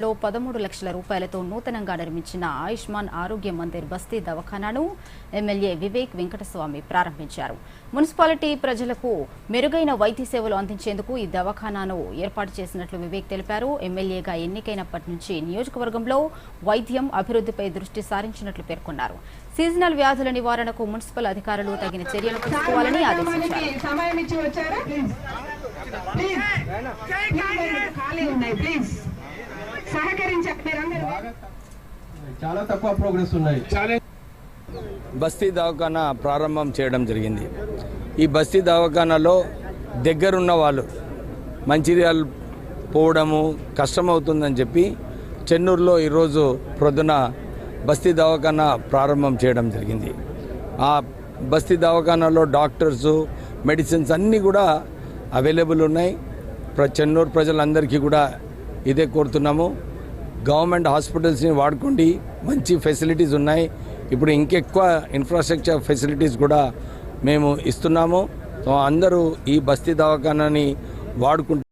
లో పదమూడు లక్షల రూపాయలతో నూతనంగా నిర్మించిన ఆయుష్మాన్ ఆరోగ్య మందిర్ బస్తీ దవాఖానాను ఎమ్మెల్యే వివేక్ వెంకటస్వామి ప్రారంభించారు మున్సిపాలిటీ ప్రజలకు మెరుగైన వైద్య సేవలు అందించేందుకు ఈ దవాఖానాను ఏర్పాటు చేసినట్లు వివేక్ తెలిపారు ఎమ్మెల్యేగా ఎన్నికైనప్పటి నుంచి నియోజకవర్గంలో వైద్యం అభివృద్ధిపై దృష్టి సారించినట్లు పేర్కొన్నారు సీజనల్ వ్యాధుల నివారణకు మున్సిపల్ అధికారులు తగిన చర్యలు తీసుకోవాలని ఆదేశించారు చాలా తక్కువ ప్రోగ్రెస్ ఉన్నాయి. బస్తీ దవాఖానా ప్రారంభం చేయడం జరిగింది. ఈ బస్తీ దవాఖానాలో దగ్గరున్న వాళ్ళు మంచిర్యాల పోవడము కష్టమవుతుందని చెప్పి చెన్నూరులో ఈరోజు ప్రొద్దున బస్తీ దవాఖానా ప్రారంభం చేయడం జరిగింది. ఆ బస్తీ దవాఖానాలో డాక్టర్స్ మెడిసిన్స్ అన్నీ కూడా అవైలబుల్ ఉన్నాయి. ప్ర చెన్నూరు ప్రజలందరికీ కూడా ఇదే కోరుతున్నాము. గవర్నమెంట్ హాస్పిటల్స్ని వాడుకోండి. మంచి ఫెసిలిటీస్ ఉన్నాయి. ఇప్పుడు ఇంకెక్కువ ఇన్ఫ్రాస్ట్రక్చర్ ఫెసిలిటీస్ కూడా మేము ఇస్తున్నాము. సో అందరూ ఈ బస్తీ దవాఖానాని వాడుకుంటు